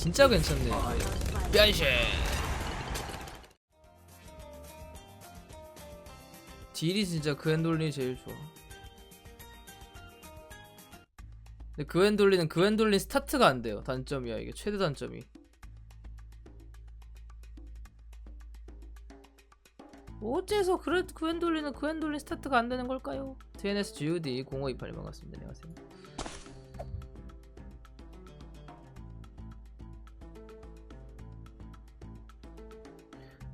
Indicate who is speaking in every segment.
Speaker 1: 진짜 괜찮네 변신 딜이 진짜 그앤돌린이 제일 좋아. 근데 그앤돌린은 그앤돌린 스타트가 안 돼요. 단점이야 이게. 최대 단점이. 어째서 그래 그앤돌린은 그앤돌린 스타트가 안 되는 걸까요? DNS GOD 0528님 반갑습니다. 안녕하세요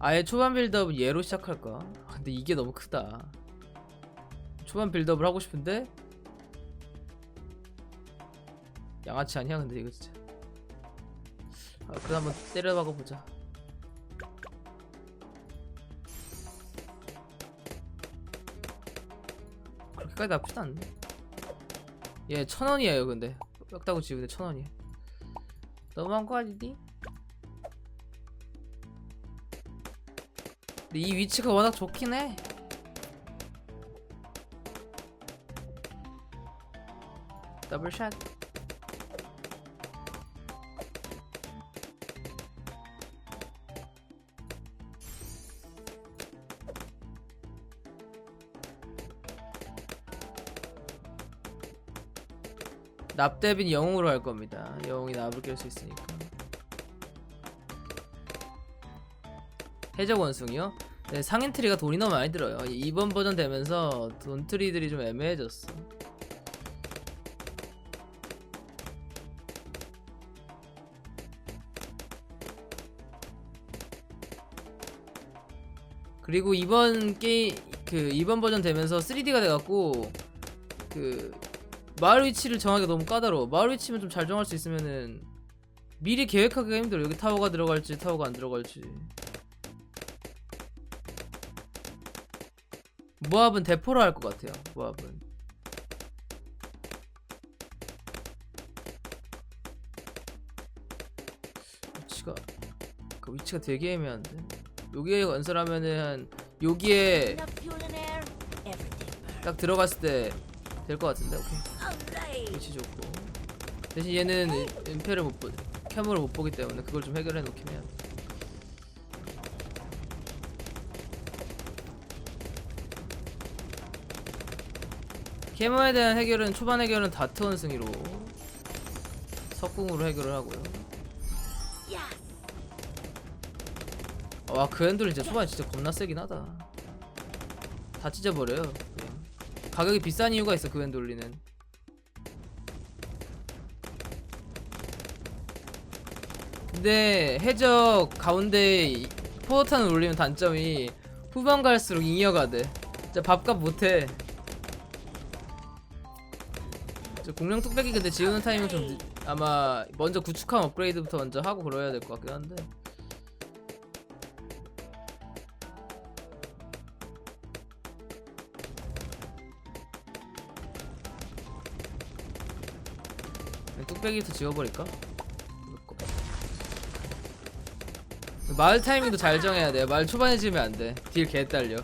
Speaker 1: 아예 초반 빌드업은 얘로 시작할까? 아, 근데 이게 너무 크다. 초반 빌드업을 하고 싶은데 양아치 아니야 근데 이거 진짜. 아, 그래 한번 때려박아 보자. 그렇게까지 나쁘진 않네. 얘 천 원이에요 근데 뼈다고 지우는데 천 원이야. 너무한 거 아니니? 이 위치가 워낙 좋긴 해. 더블샷. 납대빈 영웅으로 할 겁니다. 영웅이 납을 깰 수 있으니까. 해적 원숭이요? 네, 상인 트리가 돈이 너무 많이 들어요. 이번 버전 되면서 돈 트리들이 좀 애매해졌어. 그리고 이번 게임 그 이번 버전 되면서 3D가 돼갖고 그 마을 위치를 정하기가 너무 까다로워. 마을 위치면 좀 잘 정할 수 있으면은 미리 계획하기가 힘들어. 여기 타워가 들어갈지 타워가 안 들어갈지. 모압은 대포로 할 것 같아요. 모압은. 위치가 그 위치가 되게 애매한데. 여기에 건설하면은 한 여기에. 딱 들어갔을 때 될 것 같은데. 오케이. 위치 좋고. 대신 얘는 임페를 못 보, 캠으로 못 보기 때문에 그걸 좀 해결해 놓긴 해야 돼. 캐머에 대한 해결은 초반 해결은 다트 원승이로 석궁으로 해결을 하고요.
Speaker 2: Yes.
Speaker 1: 와그 핸들 진짜 초반에 진짜 겁나 세긴 하다. 다 찢어버려요. 그냥. 가격이 비싼 이유가 있어 그 핸돌리는. 근데 해적 가운데 이- 포어탄을 올리면 단점이 후반 갈수록 잉여가 돼. 진짜 밥값 못해. 공룡 뚝배기 근데 지우는 타이밍 좀 늦- 아마 먼저 구축함 업그레이드부터 먼저 하고 그러야 될 것 같긴 한데. 뚝배기부터 지워버릴까? 마을 타이밍도 잘 정해야 돼. 마을 초반에 지으면 안 돼. 딜 개 딸려.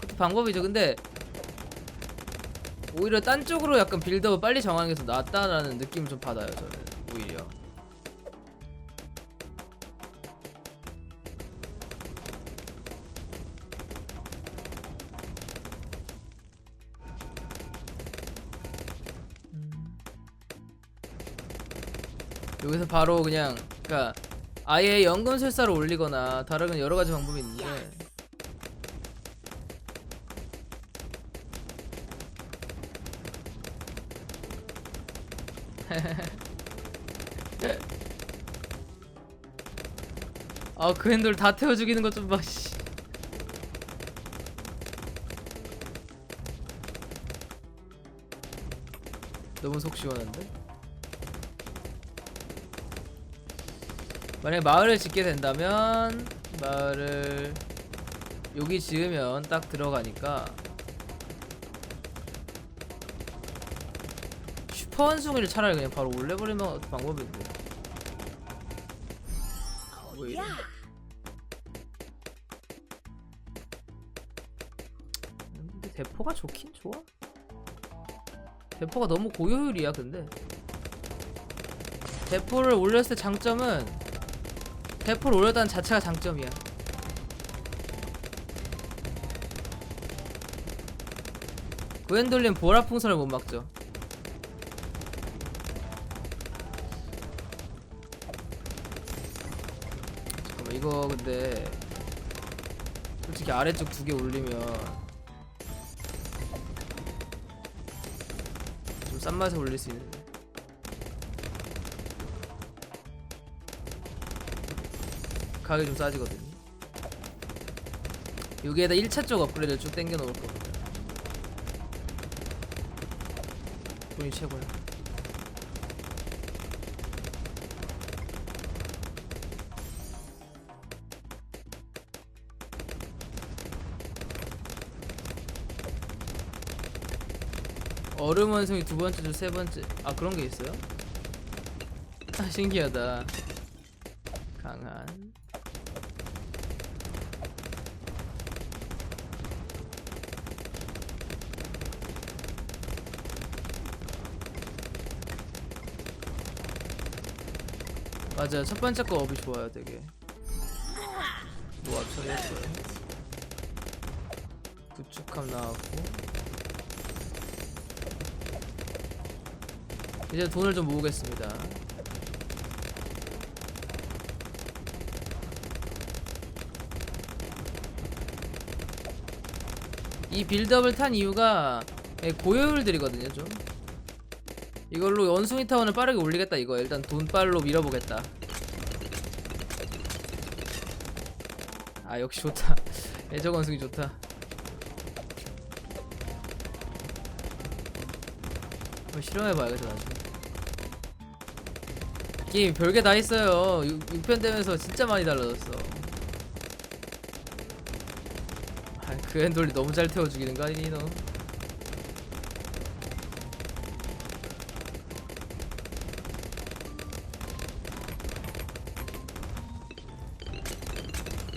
Speaker 1: 그것도 방법이죠. 근데 오히려 딴 쪽으로 약간 빌드업을 빨리 정하는 게 더 낫다라는 느낌을 좀 받아요. 저는 오히려. 여기서 바로 그냥 그니까 아예 연금술사를 올리거나 다른 여러 가지 방법이 있는데 아 그 핸들 다 태워 죽이는 것 좀 봐. 씨. 너무 속 시원한데? 만약에 마을을 짓게 된다면 마을을 여기 지으면 딱 들어가니까 슈퍼 원숭이를 차라리 그냥 바로 올려버리는 것도 방법인데 대포가 좋긴 좋아 대포가 너무 고효율이야 근데 대포를 올렸을 때 장점은 대포를 올렸다는 자체가 장점이야. 그웬돌린 보라 풍선을 못 막죠. 잠깐만 이거 근데 솔직히 아래쪽 두 개 올리면 좀 싼 맛에 올릴 수 있는데. 가격이 좀 싸지거든요. 여기에다 1차 쪽 업그레이드를 쭉 당겨 놓을 겁니다. 돈이 최고야 얼음 원숭이 두 번째 주세 번째. 아 그런 게 있어요? 아 신기하다. 강한. 맞아요 첫 번째 거 업이 좋아요 되게. 모압 처리했어요. 구축함 나왔고 이제 돈을 좀 모으겠습니다. 이 빌드업을 탄 이유가 예, 고효율들이거든요 좀. 이걸로 원숭이 타운을 빠르게 올리겠다 이거. 일단 돈빨로 밀어보겠다. 아 역시 좋다. 애적 원숭이 좋다. 실험해봐야겠다 나중에 게임 별게 다 있어요. 6, 편 되면서 진짜 많이 달라졌어. 아, 그 엔돌리 너무 잘 태워 죽이는 거 아니니 너?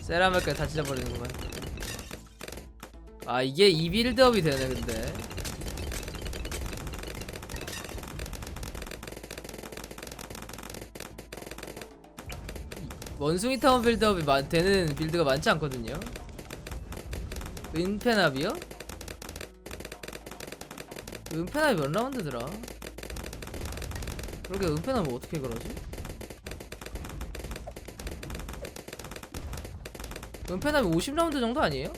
Speaker 1: 세라멜까지 다 찢어버리는구만. 아 이게 이 빌드업이 되네 근데 원숭이 타운 빌드업이 마, 되는 빌드가 많지 않거든요 은페납이요? 은페납이 몇 라운드더라? 그러게 은페납을 어떻게 그러지? 은페납이 50라운드 정도 아니에요?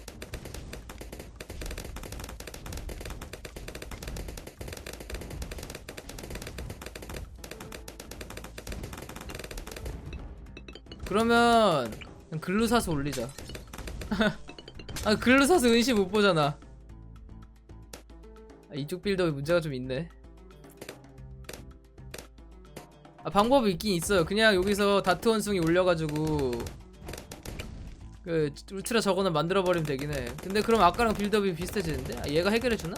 Speaker 1: 그러면 글루 사서 올리자. 아 글루 사서 은시 못 보잖아. 아, 이쪽 빌드업에 문제가 좀 있네. 아 방법이 있긴 있어요. 그냥 여기서 다트 원숭이 올려가지고 그 울트라 저거는 만들어버리면 되긴 해. 근데 그럼 아까랑 빌드업이 비슷해지는데? 아 얘가 해결해주나?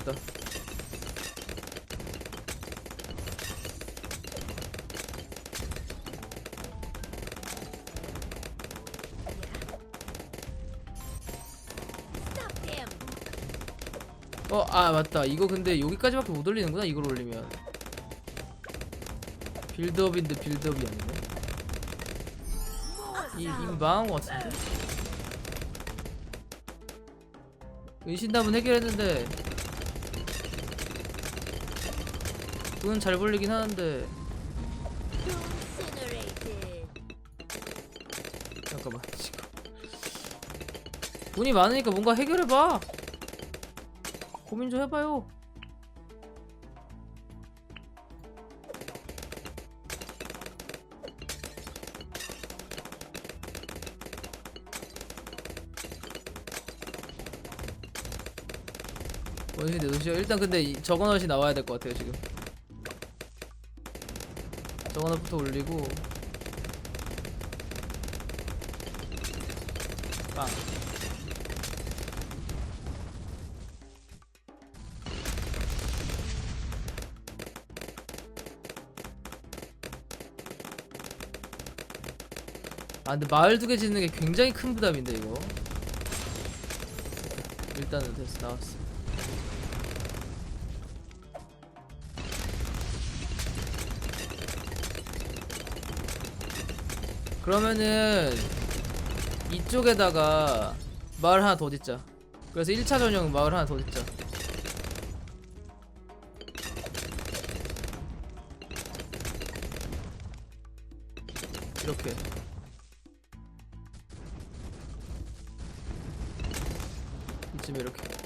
Speaker 1: 모르겠다. 어, 아 맞다. 이거 근데 여기까지밖에 못 올리는구나. 이걸 올리면. 빌드업인데 빌드업이 아니네. 이 이거 망한 것 같은데. 은신담은 해결했는데. 돈은 잘 벌리긴 하는데. 잠깐만 지금. 돈이 많으니까 뭔가 해결해봐. 고민 좀 해봐요. 원숭이 내놓으시죠. 일단 근데 이 저거넛이 나와야 될 것 같아요 지금. 저거넛부터 올리고. 빵. 아 근데 마을 두 개 짓는 게 굉장히 큰 부담인데 이거. 일단은 됐어 나왔어 그러면은 이쪽에다가 마을 하나 더 짓자. 그래서 1차 전용 마을 하나 더 짓자. 이렇게. 이쯤에 이렇게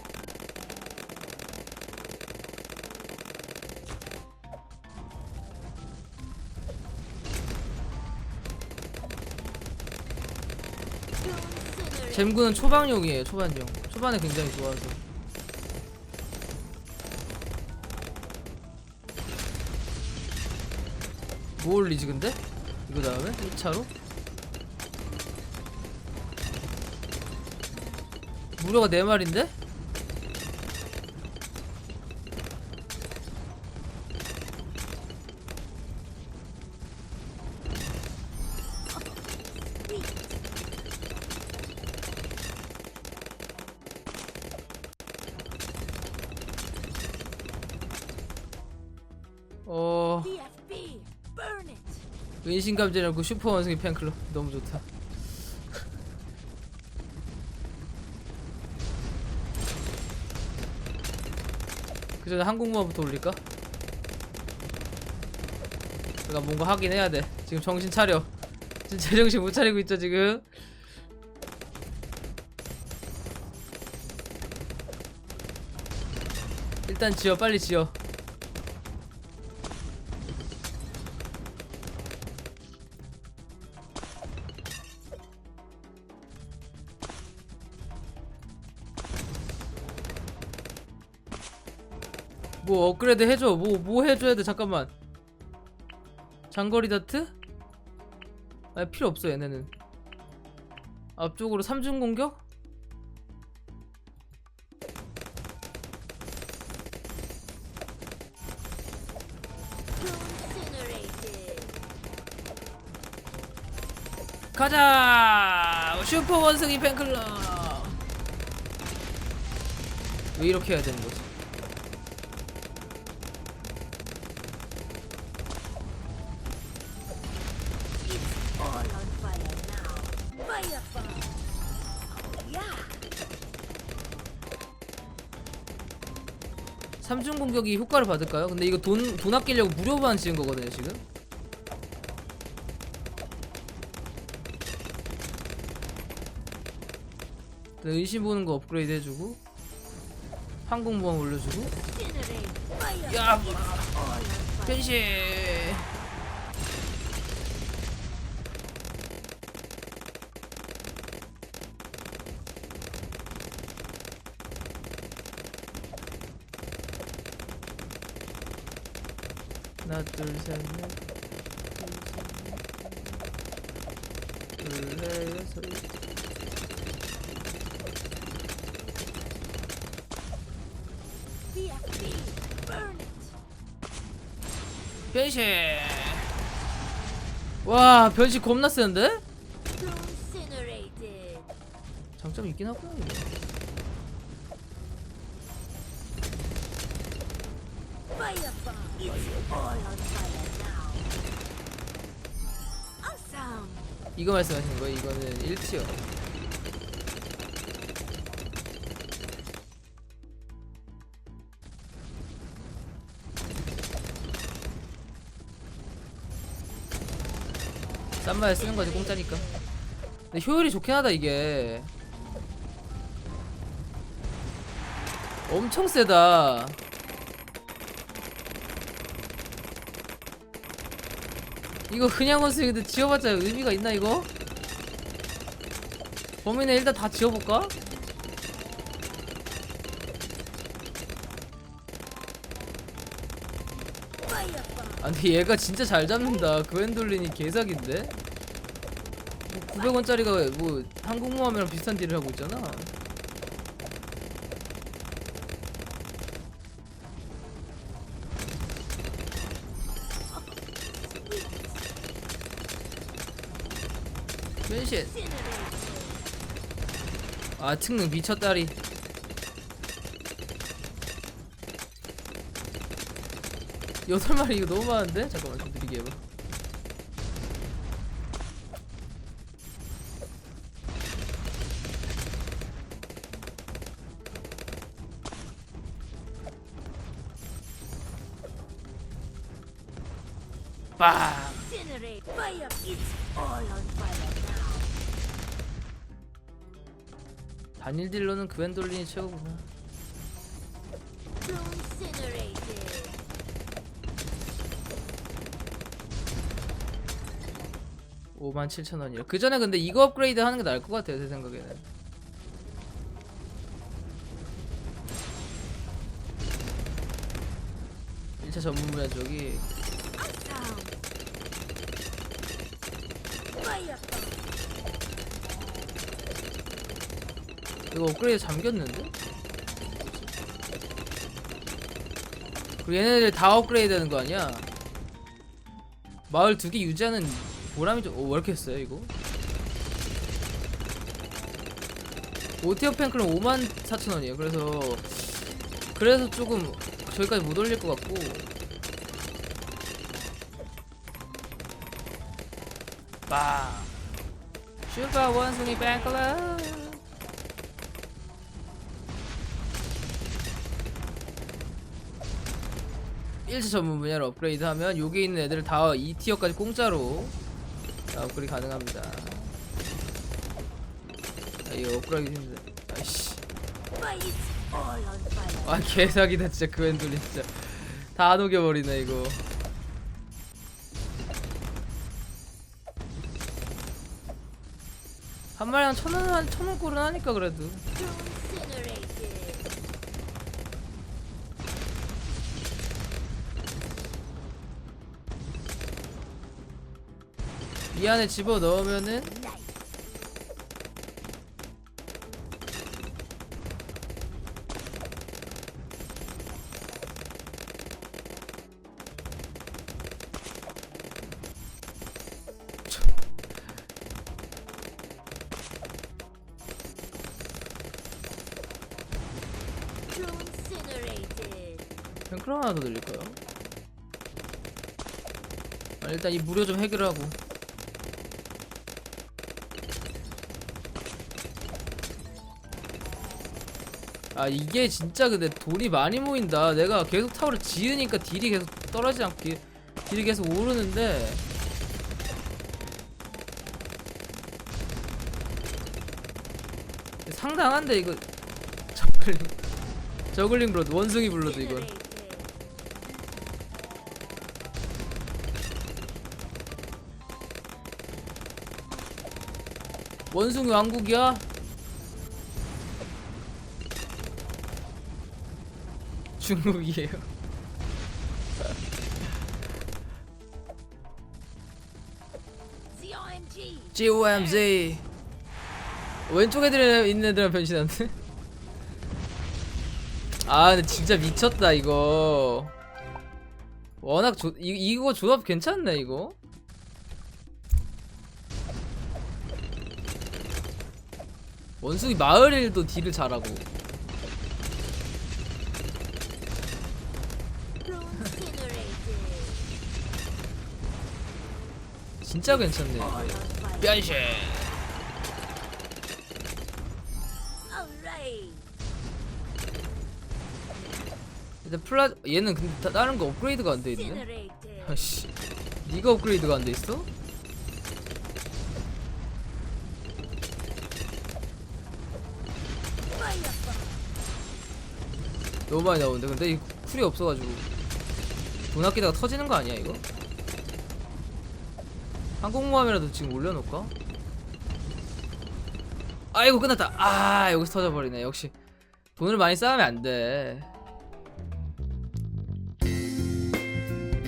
Speaker 1: 잼구는 초반용이에요 초반용 초반에 굉장히 좋아서 뭐 올리지 근데? 이거 다음에 1차로? 무료가 4마리인데? 은신감지라고 슈퍼 원숭이 팬클럽 너무 좋다. 그 전에 항공모함부터 올릴까? 내가 뭔가 하긴 해야 돼. 지금 정신 차려. 지금 제정신 못 차리고 있죠 지금. 일단 지어 빨리 지어. 업그레이드 해줘 뭐뭐 해줘야 돼 잠깐만 장거리 다트? 아 필요 없어 얘네는 앞쪽으로 삼중 공격?
Speaker 2: Incinerated.
Speaker 1: 가자 슈퍼 원숭이 팬클럽 왜 이렇게 해야 되는 거지? 삼중 공격이 효과를 받을까요? 근데 이거 돈, 돈 아끼려고 무료만 지은 거거든요 지금 일단 의심 보는 거 업그레이드 해주고 항공모함 올려주고. 야
Speaker 2: All on fire.
Speaker 1: 변신 변신 와 변신 겁나?
Speaker 2: Incinerated.
Speaker 1: 장점이 있긴 하구나 이거 이거 말씀하시는 거예요? 이거는 1티어. 싼 마에 쓰는 거지 공짜니까. 근데 효율이 좋긴 하다 이게. 엄청 세다 이거 그냥 원숭이인데 지어봤자 의미가 있나 이거? 범인은 일단 다 지어볼까?
Speaker 2: Fireball.
Speaker 1: 아 근데 얘가 진짜 잘 잡는다 그웬돌린이 개사기인데? 900원짜리가 뭐 한국모함이랑 비슷한 딜을 하고 있잖아 변신 아 특능 미쳤다리. 8마리 이거 너무 많은데? 잠깐만 좀 느리게 해봐. 빵! 단일 딜러는 그웬돌린이 최고구나.
Speaker 2: Drone incinerated.
Speaker 1: 오만 7천 원이요. 그 전에 근데 이거 업그레이드 하는 게 나을 것 같아요 제 생각에는. 일차 전문 분야 쪽이 이거 업그레이드 잠겼는데? 그리고 얘네들 다 업그레이드 되는 거 아니야? 마을 두 개 유지하는 보람이 좀, 오, 왜 이렇게 했어요, 이거? 오티어 팬클은 5만 4천 원이에요. 그래서, 그래서 조금 저기까지 못 올릴 것 같고. 빠. 슈가 원숭이 팬클럽. 일차 전문 분야를 업그레이드하면 여기 있는 애들을 다 2티어까지 공짜로 업그레이드 가능합니다. 아, 이거 업그레이드 힘들. 아이씨. 아 개사기다 진짜 그웬돌린 진짜 다 녹여버리네 이거. 한 마리 한 천원 한 천원 꼴은 하니까 그래도 이 안에 집어 넣으면은. 뱅크럼 하나 더 늘릴까요? 아, 일단 이 무료 좀 해결하고 아 이게 진짜 근데 돈이 많이 모인다 내가 계속 타워를 지으니까 딜이 계속 떨어지지 않게 딜이 계속 오르는데 상당한데 이거 저글링 저글링 블러드 원숭이 블러드 이건. 원숭이 왕국이야? 중국이에요. GOMZ. 왼쪽 애들 있는 애들은 변신한데? 아 근데 진짜 미쳤다 이거. 워낙 조, 이, 이거 조합 괜찮네 이거. 원숭이 마을 일도 딜을 잘하고. 진짜 괜찮네. 변신. 일단 플라 얘는 근데 다, 다른 거 업그레이드가 안 돼 있네. 아씨, 네가 업그레이드가 안 돼 있어? 너무 많이 나오는데 근데 이 쿨이 없어가지고 돈 아끼다가 터지는 거 아니야 이거? 항공모함이라도 지금 올려놓을까? 아이고 끝났다. 아 여기서 터져버리네. 역시 돈을 많이 쌓으면 안돼